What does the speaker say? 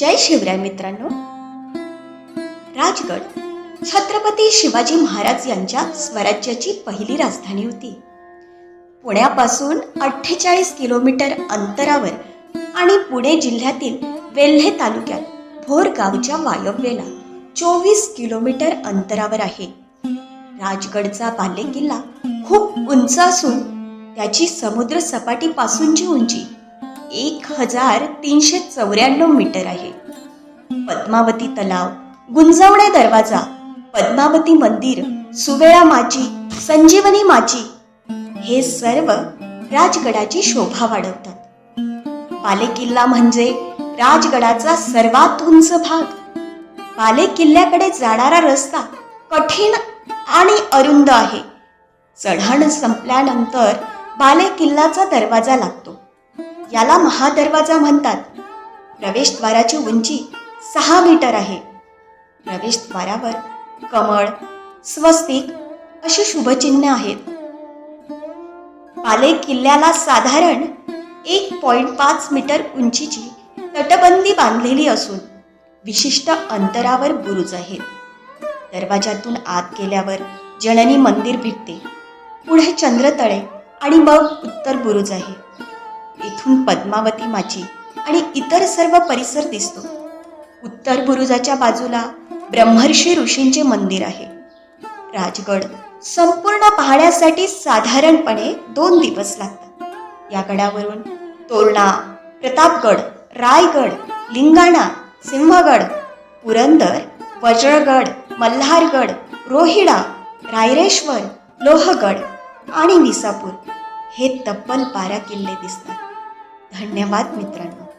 जय शिवराय मित्रांनो. राजगड छत्रपती शिवाजी महाराज यांच्या स्वराज्याची पहिली राजधानी होती. पुण्यापासून अठ्ठेचाळीस किलोमीटर अंतरावर आणि पुणे जिल्ह्यातील वेल्हे तालुक्यात भोर गावच्या वायव्येला चोवीस किलोमीटर अंतरावर आहे. राजगडचा बालेकिल्ला खूप उंच असून त्याची समुद्र सपाटीपासूनची उंची एक हजार तीनशे चौऱ्याण्णव मीटर आहे. पद्मावती तलाव गुंजवणे दरवाजा पद्मावती मंदिर सुवेळा माची संजीवनी माची हे सर्व राजगडाची शोभा वाढवतात. पालेकिल्ला म्हणजे राजगडाचा सर्वात उंच भाग. बालेकिल्ल्याकडे जाणारा रस्ता कठीण आणि अरुंद आहे. चढण संपल्यानंतर बालेकिल्लाचा दरवाजा लागतो. याला महादरवाजा म्हणतात. प्रवेशद्वाराची उंची सहा मीटर आहे. प्रवेशद्वारावर कमळ स्वस्तिक अशी शुभचिन्ह आहेत. पाले किल्ल्याला साधारण एक पॉईंट पाच मीटर उंचीची तटबंदी बांधलेली असून विशिष्ट अंतरावर बुरुज आहेत. दरवाजातून आत गेल्यावर जननी मंदिर भेटते. पुढे चंद्रतळे आणि मग उत्तर बुरुज आहे. इथून पद्मावती माची आणि इतर सर्व परिसर दिसतो. उत्तर बुरुजाच्या बाजूला ब्रह्मर्षी ऋषींचे मंदिर आहे. राजगड संपूर्ण पाहण्यासाठी साधारणपणे दोन दिवस लागतात. या गडावरून तोरणा प्रतापगड रायगड लिंगाणा सिंहगड पुरंदर वज्रगड मल्हारगड रोहिडा रायरेश्वर लोहगड आणि विसापूर हे तब्बल बारा किल्ले दिसतात. धन्यवाद मित्रांनो.